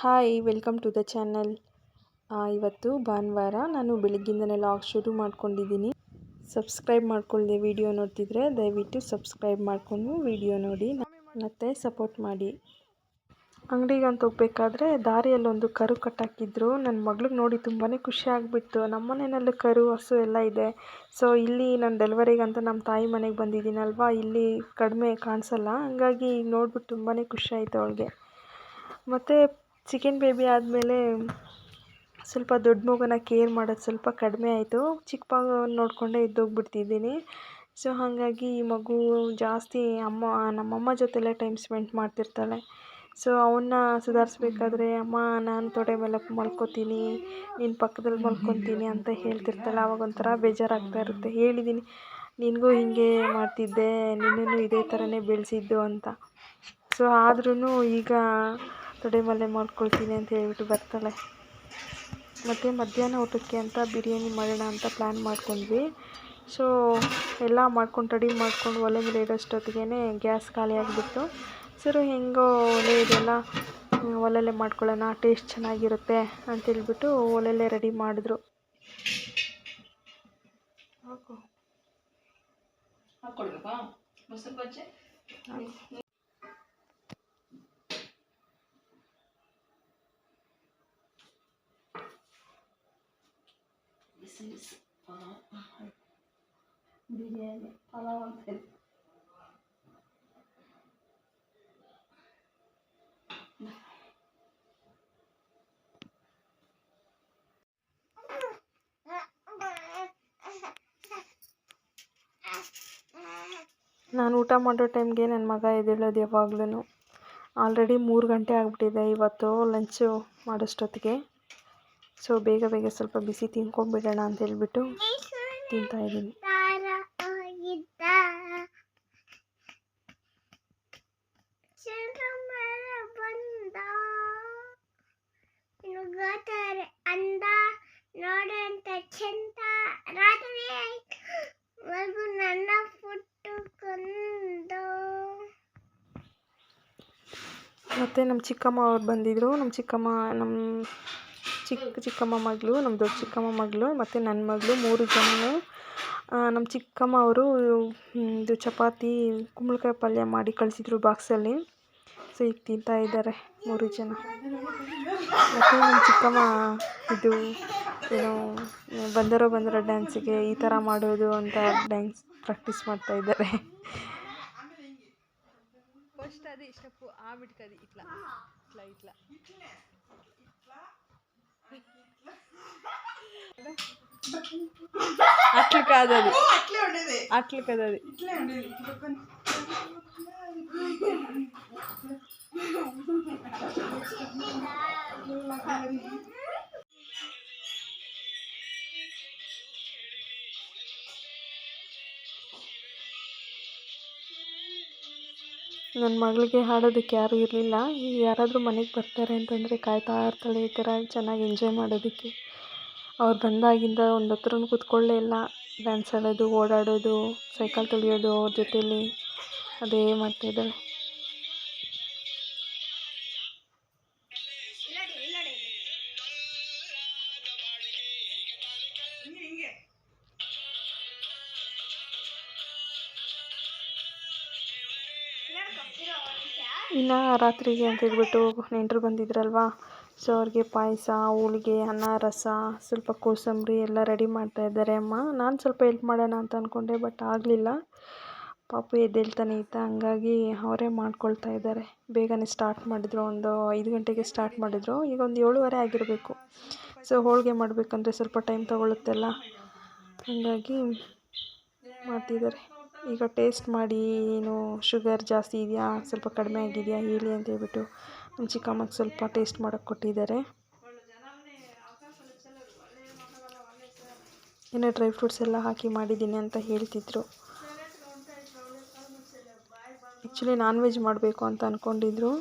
Hi welcome to the channel ಇವತ್ತು ಭಾನುವಾರ ನಾನು ಬೆಳಗ್ಗಿಂದನೇ ಲಾಗ್ ಶುರು ಮಾಡ್ಕೊಂಡಿದ್ದೀನಿ. ಸಬ್ಸ್ಕ್ರೈಬ್ ಮಾಡ್ಕೊಳ್ಳಿ ವಿಡಿಯೋ ನೋಡ್ತಿದ್ರೆ ದಯವಿಟ್ಟು ಸಬ್ಸ್ಕ್ರೈಬ್ ಮಾಡಿಕೊಂಡು ವಿಡಿಯೋ ನೋಡಿ. ಮತ್ತು ಸಪೋರ್ಟ್ ಮಾಡಿ. ಅಂಗಡಿಗಂತ ಹೋಗ್ಬೇಕಾದ್ರೆ ದಾರಿಯಲ್ಲೊಂದು ಕರು ಕಟ್ಟಾಕಿದ್ರು. ನನ್ನ ಮಗಳಿಗೆ ನೋಡಿ ತುಂಬಾ ಖುಷಿ ಆಗಿಬಿಡ್ತು. ನಮ್ಮ ಮನೆಯಲ್ಲೂ ಕರು, ಹಸು ಎಲ್ಲ ಇದೆ. ಸೊ ಇಲ್ಲಿ ನಾನು ಡೆಲಿವರಿಗಂತ ನಮ್ಮ ತಾಯಿ ಮನೆಗೆ ಬಂದಿದ್ದೀನಲ್ವಾ? ಇಲ್ಲಿ ಕಡಿಮೆ ಕಾಣಿಸಲ್ಲ. ಹಂಗಾಗಿ ನೋಡ್ಬಿಟ್ಟು ತುಂಬಾ ಖುಷಿ ಆಯಿತು ಅವಳಿಗೆ. ಮತ್ತು ಚಿಕನ್ ಬೇಬಿ ಆದಮೇಲೆ ಸ್ವಲ್ಪ ದೊಡ್ಡ ಮಗುನ ಕೇರ್ ಮಾಡೋದು ಸ್ವಲ್ಪ ಕಡಿಮೆ ಆಯಿತು. ಚಿಕ್ಕ ಮಗುನ ನೋಡಿಕೊಂಡೇ ಇದ್ದೋಗ್ಬಿಡ್ತಿದ್ದೀನಿ. ಸೊ, ಹಾಗಾಗಿ ಈ ಮಗು ಜಾಸ್ತಿ ಅಮ್ಮ, ನಮ್ಮಮ್ಮ ಜೊತೆಲೇ ಟೈಮ್ ಸ್ಪೆಂಡ್ ಮಾಡ್ತಿರ್ತಾಳೆ. ಸೊ, ಅವನ್ನ ಸುಧಾರಿಸ್ಬೇಕಾದ್ರೆ, ಅಮ್ಮ, ನಾನು ತೊಡೆ ಮೇಲೆ ಮಲ್ಕೋತೀನಿ ನಿನ್ನ ಪಕ್ಕದಲ್ಲಿ ಮಲ್ಕೊತೀನಿ ಅಂತ ಹೇಳ್ತಿರ್ತಾಳೆ. ಆವಾಗ ಒಂಥರ ಬೇಜಾರಾಗ್ತಾ ಇರುತ್ತೆ. ಹೇಳಿದ್ದೀನಿ ನಿನಗೂ ಹೀಗೆ ಮಾಡ್ತಿದ್ದೆ ನಿನ್ನೂ ಇದೇ ಥರನೇ ಬೆಳೆಸಿದ್ದು ಅಂತ. ಸೊ ಆದ್ರೂ ಈಗ ತೊಡೆ ಮೇಲೆ ಮಾಡ್ಕೊಳ್ತೀನಿ ಅಂತ ಹೇಳ್ಬಿಟ್ಟು ಬರ್ತಾಳೆ. ಮತ್ತು ಮಧ್ಯಾಹ್ನ ಊಟಕ್ಕೆ ಅಂತ ಬಿರಿಯಾನಿ ಮಾಡೋಣ ಅಂತ ಪ್ಲ್ಯಾನ್ ಮಾಡ್ಕೊಂಡ್ವಿ. ಸೊ ಎಲ್ಲ ಮಾಡ್ಕೊಂಡು ರೆಡಿ ಮಾಡ್ಕೊಂಡು ಒಲೆ ಮೇಲೆ ಇಡೋಷ್ಟೊತ್ತಿಗೆ ಗ್ಯಾಸ್ ಖಾಲಿ ಆಗಿಬಿಟ್ಟು ಸರ್, ಹೆಂಗೋ ಒಲೆ ಇದೆಲ್ಲ ಒಲೆಯಲ್ಲೇ ಮಾಡ್ಕೊಳ್ಳೋಣ ಟೇಸ್ಟ್ ಚೆನ್ನಾಗಿರುತ್ತೆ ಅಂತೇಳ್ಬಿಟ್ಟು ಒಲೆಯಲ್ಲೇ ರೆಡಿ ಮಾಡಿದ್ರು. ಅಂತ ನಾನು ಊಟ ಮಾಡೋ ಟೈಮ್ಗೆ ನನ್ನ ಮಗ ಎದ್ದೇಳೋದು ಯಾವಾಗ್ಲೂ ಆಲ್ರೆಡಿ ಮೂರು ಗಂಟೆ ಆಗಿಬಿಟ್ಟಿದೆ ಇವತ್ತು ಲಂಚು ಮಾಡೋಷ್ಟೊತ್ತಿಗೆ. ಸೊ ಬೇಗ ಬೇಗ ಸ್ವಲ್ಪ ಬಿಸಿ ತಿನ್ಕೊಂಬಿಡೋಣ ಅಂತ ಹೇಳ್ಬಿಟ್ಟು ತಿಂತಾ ಇದ್ದೀನಿ. ಅಂದ ನೋಡಂತ ಚಂದ ರಾತ್ರಿ ಮಗು ನನ್ನ ಫುಟ್ಟುಕೊಂಡು ಮತ್ತು ನಮ್ಮ ಚಿಕ್ಕಮ್ಮ ಅವ್ರು ಬಂದಿದ್ದರು ನಮ್ಮ ಚಿಕ್ಕಮ್ಮ ನಮ್ಮ ಚಿಕ್ಕ ಚಿಕ್ಕಮ್ಮ ಮಗಳು ನಮ್ಮ ದೊಡ್ಡ ಚಿಕ್ಕಮ್ಮ ಮಗಳು ಮತ್ತು ನನ್ನ ಮಗಳು ಮೂರು ಜನನು ನಮ್ಮ ಚಿಕ್ಕಮ್ಮ ಅವರು ಇದು ಚಪಾತಿ ಕುಂಬಳಕಾಯಿ ಪಲ್ಯ ಮಾಡಿ ಕಳಿಸಿದ್ರು ಬಾಕ್ಸಲ್ಲಿ ಸೊ ಈಗ ತಿಂತಾ ಇದ್ದಾರೆ ಮೂರು ಜನ ಮತ್ತು ನಮ್ಮ ಚಿಕ್ಕಮ್ಮ ಇದು ಏನು ಬಂದರೋ ಬಂದರೋ ಡ್ಯಾನ್ಸಿಗೆ ಈ ಥರ ಮಾಡೋದು ಅಂತ ಡ್ಯಾನ್ಸ್ ಪ್ರಾಕ್ಟೀಸ್ ಮಾಡ್ತಾ ಇದ್ದಾರೆ ಫಸ್ಟ್ అది స్టెప్ ఆ బిడ్కది ఇట్లా ఇట్లా ఇట్లా అట్లా కాదు అది. అట్లే ఉండేది. అట్లా కదా అది. ఇట్లే ఉండేది. ನನ್ನ ಮಗಳಿಗೆ ಹಾಡೋದಕ್ಕೆ ಯಾರೂ ಇರಲಿಲ್ಲ. ಯಾರಾದರೂ ಮನೆಗೆ ಬರ್ತಾರೆ ಅಂತಂದರೆ ಕಾಯ್ತಾ ಇರ್ತಾಳೆ, ಈ ಥರ ಚೆನ್ನಾಗಿ ಎಂಜಾಯ್ ಮಾಡೋದಕ್ಕೆ. ಅವ್ರು ಬಂದಾಗಿಂದ ಒಂದು ಹತ್ರನು ಕೂತ್ಕೊಳ್ಳೇ ಇಲ್ಲ. ಡ್ಯಾನ್ಸ್ ಆಡೋದು, ಓಡಾಡೋದು ಸೈಕಲ್ ತುಳಿಯೋದು, ಅವ್ರ ಜೊತೇಲಿ ಅದೇ ಮಾಡ್ತಾಯಿದ್ದಾಳೆ ಇನ್ನು ರಾತ್ರಿಗೆ ಅಂತ ಹೇಳ್ಬಿಟ್ಟು ನೆಂಟರು ಬಂದಿದ್ರಲ್ವಾ? ಸೊ ಅವ್ರಿಗೆ ಪಾಯಸ, ಹೋಳಿಗೆ, ಅನ್ನ, ರಸ, ಸ್ವಲ್ಪ ಕೋಸಂಬರಿ ಎಲ್ಲ ರೆಡಿ ಮಾಡ್ತಾ ಇದ್ದಾರೆ. ಅಮ್ಮ, ನಾನು ಸ್ವಲ್ಪ ಹೆಲ್ಪ್ ಮಾಡೋಣ ಅಂತ ಅಂದ್ಕೊಂಡೆ ಬಟ್ ಆಗಲಿಲ್ಲ. ಪಾಪು ಎದ್ದೇಳ್ತಾನೆ ಇತ್ತ ಹಂಗಾಗಿ ಅವರೇ ಮಾಡ್ಕೊಳ್ತಾ ಇದ್ದಾರೆ. ಬೇಗನೆ ಸ್ಟಾರ್ಟ್ ಮಾಡಿದ್ರು. ಒಂದು ಐದು ಗಂಟೆಗೆ ಸ್ಟಾರ್ಟ್ ಮಾಡಿದ್ರು. ಈಗ ಒಂದು ಏಳುವರೆ ಆಗಿರಬೇಕು. ಸೊ ಹೋಳಿಗೆ ಮಾಡಬೇಕಂದ್ರೆ ಸ್ವಲ್ಪ ಟೈಮ್ ತೊಗೊಳುತ್ತಲ್ಲ? ಹಾಗಾಗಿ ಮಾಡ್ತಿದ್ದಾರೆ. ಈಗ ಟೇಸ್ಟ್ ಮಾಡಿ ಏನು ಶುಗರ್ ಜಾಸ್ತಿ ಇದೆಯಾ, ಸ್ವಲ್ಪ ಕಡಿಮೆ ಆಗಿದೆಯಾ ಹೇಳಿ ಅಂತ ಹೇಳ್ಬಿಟ್ಟು ನಮ್ಮ ಚಿಕ್ಕಮ್ಮಗೆ ಸ್ವಲ್ಪ ಟೇಸ್ಟ್ ಮಾಡೋಕ್ಕೆ ಕೊಟ್ಟಿದ್ದಾರೆ. ಇನ್ನು ಡ್ರೈ ಫ್ರೂಟ್ಸ್ ಎಲ್ಲ ಹಾಕಿ ಮಾಡಿದ್ದೀನಿ ಅಂತ ಹೇಳ್ತಿದ್ರು. ಆ್ಯಕ್ಚುಲಿ ನಾನ್ ವೆಜ್ ಮಾಡಬೇಕು ಅಂತ ಅಂದ್ಕೊಂಡಿದ್ರು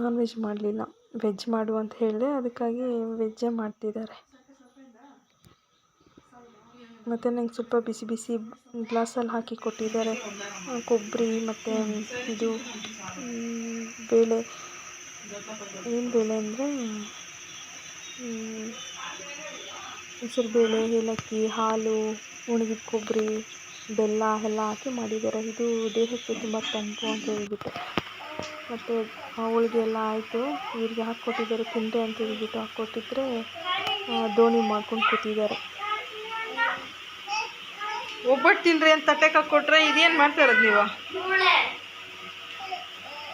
ನಾನ್ ವೆಜ್ ಮಾಡಲಿಲ್ಲ. ವೆಜ್ ಮಾಡು ಅಂತ ಹೇಳಿದೆ, ಅದಕ್ಕಾಗಿ ವೆಜ್ಜೇ ಮಾಡ್ತಿದ್ದಾರೆ. ಮತ್ತು ನಂಗೆ ಸ್ವಲ್ಪ ಬಿಸಿ ಬಿಸಿ ಗ್ಲಾಸಲ್ಲಿ ಹಾಕಿ ಕೊಟ್ಟಿದ್ದಾರೆ. ಕೊಬ್ಬರಿ ಮತ್ತು ಇದು ಬೇಳೆ. ಏನು ಬೇಳೆ ಅಂದರೆ ಹೆಸರುಬೇಳೆ ಏಲಕ್ಕಿ, ಹಾಲು ಒಣಗಿದ ಕೊಬ್ಬರಿ, ಬೆಲ್ಲ ಎಲ್ಲ ಹಾಕಿ ಮಾಡಿದ್ದಾರೆ. ಇದು ದೇಹಕ್ಕೆ ತುಂಬ ತಂಪು ಅಂತ ಹೇಳಿಬಿಟ್ಟು. ಮತ್ತು ಹೋಳಿಗೆ ಎಲ್ಲ ಆಯಿತು. ಇವ್ರಿಗೆ ಹಾಕ್ಕೊಟ್ಟಿದ್ದಾರೆ ತಿಂದೆ ಅಂತ ಹೇಳ್ಬಿಟ್ಟು ಹಾಕ್ಕೊಟ್ಟಿದ್ರೆ ದೋಣಿ ಮಾಡ್ಕೊಂಡು ಕೂತಿದ್ದಾರೆ. ಒಬ್ಬಟ್ಟು ತಿನ್ರಿ ಅಂತ ತಟ್ಟೆ ಹಾಕ್ಕೊಟ್ರೆ ಇದೇನು ಮಾಡ್ತಾ ಇರೋದು ನೀವು?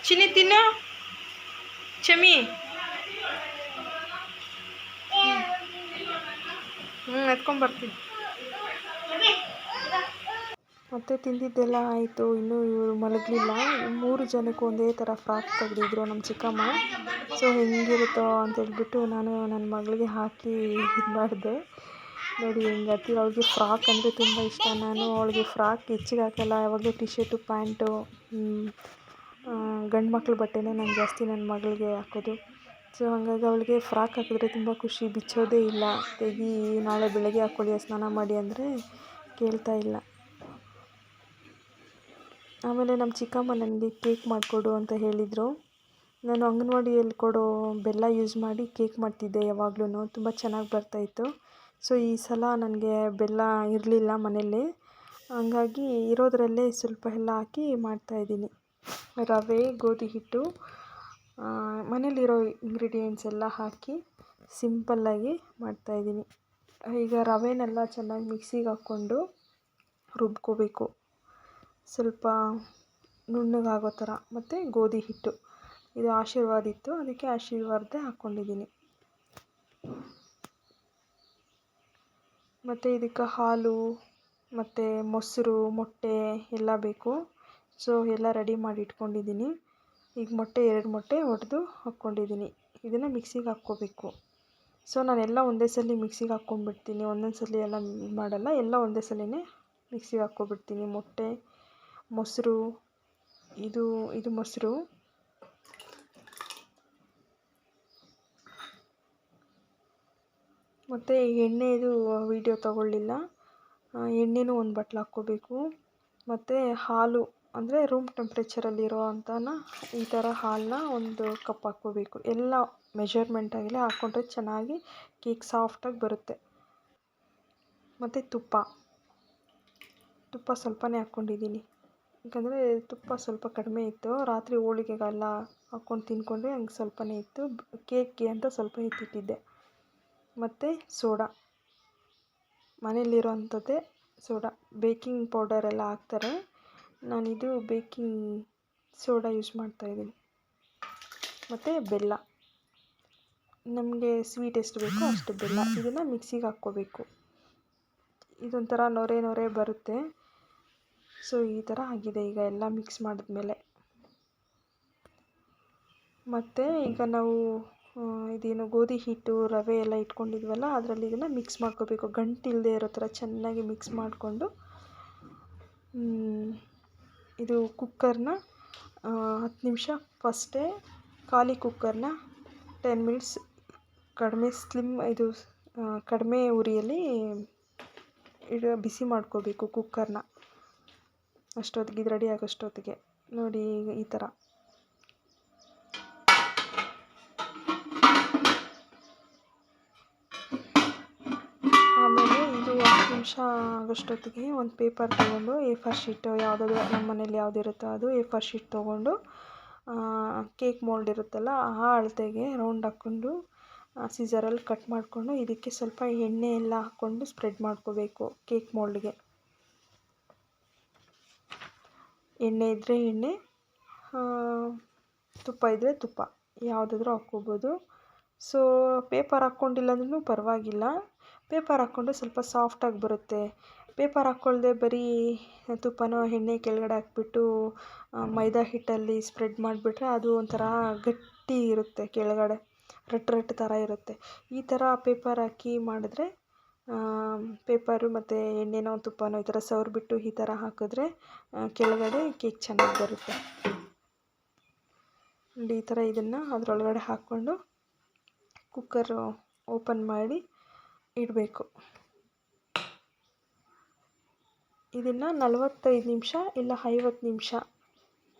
ಚಿನಿ ತಿನ್ನು. ಚಮಿ. ಹ್ಞೂ ಎತ್ಕೊಂಬರ್ತೀನಿ ಮತ್ತೆ ತಿಂದಿದ್ದೆಲ್ಲ ಆಯಿತು. ಇನ್ನೂ ಇವರು ಮಲಗಲಿಲ್ಲ. ಮೂರು ಜನಕ್ಕೂ ಒಂದೇ ಥರ ಫ್ರಾಕ್ ತೆಗೆದಿದ್ರು ನಮ್ಮ ಚಿಕ್ಕಮ್ಮ. ಸೊ ಹೆಂಗಿರುತ್ತೋ ಅಂತ ಹೇಳ್ಬಿಟ್ಟು ನಾನು ನನ್ನ ಮಗಳಿಗೆ ಹಾಕಿ ಇದು ಮಾಡಿದೆ ನೋಡಿ, ಹೆಂಗತಿ? ಅವಳಿಗೆ ಫ್ರಾಕ್ ಅಂದರೆ ತುಂಬ ಇಷ್ಟ. ನಾನು ಅವಳಿಗೆ ಫ್ರಾಕ್ ಹೆಚ್ಚಿಗೆ ಹಾಕಲ್ಲ. ಯಾವಾಗಲೂ ಟಿ ಶರ್ಟು ಪ್ಯಾಂಟು ಗಂಡು ಮಕ್ಳ ಬಟ್ಟೆನೇ ನಾನು ಜಾಸ್ತಿ ನನ್ನ ಮಗಳಿಗೆ ಹಾಕೋದು. ಸೊ ಹಾಗಾಗಿ ಅವಳಿಗೆ ಫ್ರಾಕ್ ಹಾಕಿದ್ರೆ ತುಂಬ ಖುಷಿ. ಬಿಚ್ಚೋದೇ ಇಲ್ಲ. ತೆಗಿ, ನಾಳೆ ಬೆಳಗ್ಗೆ ಹಾಕ್ಕೊಳ್ಳಿ ಸ್ನಾನ ಮಾಡಿ ಅಂದರೆ ಕೇಳ್ತಾ ಇಲ್ಲ. ಆಮೇಲೆ ನಮ್ಮ ಚಿಕ್ಕಮ್ಮ ನನಗೆ ಕೇಕ್ ಮಾಡಿಕೊಡು ಅಂತ ಹೇಳಿದರು. ನಾನು ಅಂಗನವಾಡಿಯಲ್ಲಿ ಕೊಡೋ ಬೆಲ್ಲ ಯೂಸ್ ಮಾಡಿ ಕೇಕ್ ಮಾಡ್ತಿದ್ದೆ ಯಾವಾಗ್ಲೂ ತುಂಬ ಚೆನ್ನಾಗಿ ಬರ್ತಾಯಿತ್ತು ಸೊ, ಈ ಸಲ ನನಗೆ ಬೆಲ್ಲ ಇರಲಿಲ್ಲ ಮನೆಯಲ್ಲಿ. ಹಂಗಾಗಿ ಇರೋದರಲ್ಲೇ ಸ್ವಲ್ಪ ಎಲ್ಲ ಹಾಕಿ ಮಾಡ್ತಾಯಿದ್ದೀನಿ ರವೆ, ಗೋಧಿ ಹಿಟ್ಟು ಮನೇಲಿರೋ ಇಂಗ್ರೀಡಿಯೆಂಟ್ಸ್ ಎಲ್ಲ ಹಾಕಿ ಸಿಂಪಲ್ಲಾಗಿ ಮಾಡ್ತಾಯಿದ್ದೀನಿ ಈಗ ರವೆನೆಲ್ಲ ಚೆನ್ನಾಗಿ ಮಿಕ್ಸಿಗೆ ಹಾಕ್ಕೊಂಡು ರುಬ್ಕೋಬೇಕು. ಸ್ವಲ್ಪ ನುಣ್ಣಗಾಗೋ ಥರ. ಮತ್ತು ಗೋಧಿ ಹಿಟ್ಟು. ಇದು ಆಶೀರ್ವಾದ ಇತ್ತು. ಅದಕ್ಕೆ ಆಶೀರ್ವಾದದೇ ಹಾಕ್ಕೊಂಡಿದ್ದೀನಿ. ಮತ್ತು ಇದಕ್ಕೆ ಹಾಲು, ಮತ್ತು ಮೊಸರು, ಮೊಟ್ಟೆ ಎಲ್ಲ ಬೇಕು. ಸೊ ಎಲ್ಲ ರೆಡಿ ಮಾಡಿ ಇಟ್ಕೊಂಡಿದ್ದೀನಿ. ಈಗ ಮೊಟ್ಟೆ, ಎರಡು ಮೊಟ್ಟೆ ಒಡೆದು ಹಾಕ್ಕೊಂಡಿದ್ದೀನಿ. ಇದನ್ನು ಮಿಕ್ಸಿಗೆ ಹಾಕ್ಕೋಬೇಕು. ಸೊ ನಾನೆಲ್ಲ ಒಂದೇ ಸಲ ಮಿಕ್ಸಿಗೆ ಹಾಕ್ಕೊಂಡ್ಬಿಡ್ತೀನಿ. ಒಂದೊಂದು ಸಲ ಎಲ್ಲ ಮಾಡಲ್ಲ. ಎಲ್ಲ ಒಂದೇ ಸಲನೇ ಮಿಕ್ಸಿಗೆ ಹಾಕ್ಕೊಬಿಡ್ತೀನಿ. ಮೊಟ್ಟೆ, ಮೊಸರು, ಇದು ಇದು ಮೊಸರು. ಮತ್ತು ಎಣ್ಣೆದು ವೀಡಿಯೋ ತಗೊಳ್ಳಿಲ್ಲ. ಎಣ್ಣೆನೂ ಒಂದು ಬಟ್ಲು ಹಾಕ್ಕೋಬೇಕು. ಮತ್ತು ಹಾಲು, ಅಂದರೆ ರೂಮ್ ಟೆಂಪ್ರೇಚರಲ್ಲಿರೋ ಅಂಥನ ಈ ಥರ ಹಾಲನ್ನ ಒಂದು ಕಪ್ ಹಾಕ್ಕೋಬೇಕು. ಎಲ್ಲ ಮೆಜರ್ಮೆಂಟಾಗಲೇ ಹಾಕ್ಕೊಂಡ್ರೆ ಚೆನ್ನಾಗಿ ಕೇಕ್ ಸಾಫ್ಟಾಗಿ ಬರುತ್ತೆ. ಮತ್ತು ತುಪ್ಪ. ತುಪ್ಪ ಸ್ವಲ್ಪನೇ ಹಾಕ್ಕೊಂಡಿದ್ದೀನಿ ಯಾಕಂದರೆ ತುಪ್ಪ ಸ್ವಲ್ಪ ಕಡಿಮೆ ಇತ್ತು. ರಾತ್ರಿ ಹೋಳಿಗೆಗೆಲ್ಲ ಹಾಕ್ಕೊಂಡು ತಿಂದ್ಕೊಂಡ್ರೆ ಹಂಗೆ ಸ್ವಲ್ಪನೇ ಇತ್ತು. ಕೇಕ್ಗೆ ಅಂತ ಸ್ವಲ್ಪ ಎತ್ತಿಟ್ಟಿದ್ದೆ ಮತ್ತು ಸೋಡಾ. ಮನೇಲಿರೋ ಅಂಥದ್ದೇ ಸೋಡಾ. ಬೇಕಿಂಗ್ ಎಲ್ಲ ಹಾಕ್ತಾರೆ. ನಾನಿದು ಬೇಕಿಂಗ್ ಸೋಡಾ ಯೂಸ್ ಮಾಡ್ತಾ ಇದ್ದೀನಿ. ಮತ್ತು ಬೆಲ್ಲ. ನಮಗೆ ಸ್ವೀಟ್ ಎಷ್ಟು ಬೇಕೋ ಅಷ್ಟು ಬೆಲ್ಲ. ಇದನ್ನು ಮಿಕ್ಸಿಗೆ ಹಾಕ್ಕೋಬೇಕು. ಇದೊಂಥರ ನೊರೆ ನೊರೆ ಬರುತ್ತೆ. ಸೊ, ಈ ಥರ ಆಗಿದೆ. ಈಗ ಎಲ್ಲ ಮಿಕ್ಸ್ ಮಾಡಿದ್ಮೇಲೆ. ಮತ್ತು ಈಗ ನಾವು ಇದೇನು ಗೋಧಿ ಹಿಟ್ಟು, ರವೆ ಎಲ್ಲ ಇಟ್ಕೊಂಡಿದ್ವಲ್ಲ, ಅದರಲ್ಲಿ ಇದನ್ನು ಮಿಕ್ಸ್ ಮಾಡ್ಕೋಬೇಕು. ಗಂಟಿಲ್ಲದೆ ಇರೋ ಥರ ಚೆನ್ನಾಗಿ ಮಿಕ್ಸ್ ಮಾಡಿಕೊಂಡು ಇದು ಕುಕ್ಕರ್ನ ಹತ್ತು ನಿಮಿಷ ಫಸ್ಟೇ ಖಾಲಿ ಕುಕ್ಕರ್ನ ಟೆನ್ ಮಿನಿಟ್ಸ್ ಕಡಿಮೆ ಸ್ಲಿಮ್ ಇದು ಕಡಿಮೆ ಉರಿಯಲ್ಲಿ ಇಡ, ಬಿಸಿ ಮಾಡ್ಕೋಬೇಕು ಕುಕ್ಕರ್ನ ಅಷ್ಟೊತ್ತಿಗೆ, ಇದು ರೆಡಿ ಆಗೋಷ್ಟೊತ್ತಿಗೆ. ನೋಡಿ ಈ ಥರ. ನಿಮಿಷ ಆಗೋಷ್ಟೊತ್ತಿಗೆ ಒಂದು ಪೇಪರ್ ತೊಗೊಂಡು ಎ ಫರ್ ಶೀಟ್ ಯಾವುದಾದ್ರು ನಮ್ಮ ಮನೇಲಿ ಯಾವುದಿರುತ್ತೋ ಅದು ಎ ಫರ್ ಶೀಟ್ ತೊಗೊಂಡು ಕೇಕ್ ಮೋಲ್ಡ್ ಇರುತ್ತಲ್ಲ ಆ ಅಳತೆಗೆ ರೌಂಡ್ ಹಾಕ್ಕೊಂಡು ಸೀಸರಲ್ಲಿ ಕಟ್ ಮಾಡಿಕೊಂಡು ಇದಕ್ಕೆ ಸ್ವಲ್ಪ ಎಣ್ಣೆ ಎಲ್ಲ ಹಾಕ್ಕೊಂಡು ಸ್ಪ್ರೆಡ್ ಮಾಡ್ಕೋಬೇಕು ಕೇಕ್ ಮೋಲ್ಡ್ಗೆ ಎಣ್ಣೆ ಇದ್ದರೆ ಎಣ್ಣೆ ತುಪ್ಪ ಇದ್ದರೆ ತುಪ್ಪ, ಯಾವುದಾದ್ರೂ ಹಾಕ್ಕೋಬೋದು. ಸೊ ಪೇಪರ್ ಹಾಕ್ಕೊಂಡಿಲ್ಲ ಅಂದ್ರೂ ಪರವಾಗಿಲ್ಲ. ಪೇಪರ್ ಹಾಕ್ಕೊಂಡ್ರೆ ಸ್ವಲ್ಪ ಸಾಫ್ಟಾಗಿ ಬರುತ್ತೆ. ಪೇಪರ್ ಹಾಕ್ಕೊಳ್ದೆ ಬರೀ ತುಪ್ಪನೋ, ಎಣ್ಣೆ ಕೆಳಗಡೆ ಹಾಕ್ಬಿಟ್ಟು ಮೈದಾ ಹಿಟ್ಟಲ್ಲಿ ಸ್ಪ್ರೆಡ್ ಮಾಡಿಬಿಟ್ರೆ ಅದು ಒಂಥರ ಗಟ್ಟಿ ಇರುತ್ತೆ ಕೆಳಗಡೆ. ರಟ್ಟು ರಟ್ಟು ಥರ ಇರುತ್ತೆ. ಈ ಥರ ಪೇಪರ್ ಹಾಕಿ ಮಾಡಿದ್ರೆ ಪೇಪರು ಮತ್ತು ಎಣ್ಣೆನೋ, ತುಪ್ಪನೋ ಈ ಥರ ಸವರ್ಬಿಟ್ಟು ಈ ಥರ ಹಾಕಿದ್ರೆ ಕೆಳಗಡೆ ಕೇಕ್ ಚೆನ್ನಾಗಿ ಬರುತ್ತೆ. ಈ ಥರ ಇದನ್ನು ಅದರೊಳಗಡೆ ಹಾಕ್ಕೊಂಡು ಕುಕ್ಕರು ಓಪನ್ ಮಾಡಿ ಇಡಬೇಕು. ಇದನ್ನು ನಲವತ್ತೈದು ನಿಮಿಷ ಇಲ್ಲ ಐವತ್ತು ನಿಮಿಷ.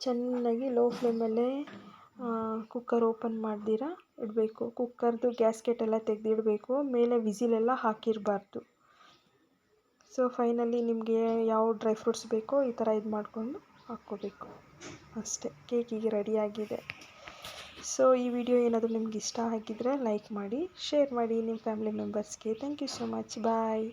ಚೆನ್ನಾಗಿ ಲೋ ಫ್ಲೇಮಲ್ಲೇ ಕುಕ್ಕರ್ ಓಪನ್ ಮಾಡ್ದಿರ, ಇಡಬೇಕು. ಕುಕ್ಕರ್ದು ಗ್ಯಾಸ್ಕೆಟ್ ಎಲ್ಲ ತೆಗೆದಿಡಬೇಕು. ಮೇಲೆ ವಿಸಿಲೆಲ್ಲ ಹಾಕಿರಬಾರ್ದು. ಸೊ ಫೈನಲಿ ನಿಮಗೆ ಯಾವ ಡ್ರೈ ಫ್ರೂಟ್ಸ್ ಬೇಕೋ ಈ ಥರ ಇದು ಮಾಡಿಕೊಂಡು ಹಾಕ್ಕೋಬೇಕು. ಅಷ್ಟೇ. ಕೇಕಿಗೆ ರೆಡಿಯಾಗಿದೆ ಸೊ ಈ ವಿಡಿಯೋ ಏನಾದರೂ ನಿಮ್ಗೆ ಇಷ್ಟ ಆಗಿದ್ದರೆ ಲೈಕ್ ಮಾಡಿ ಶೇರ್ ಮಾಡಿ, ನಿಮ್ಮ family ಮೆಂಬರ್ಸ್ಗೆ thank you so much bye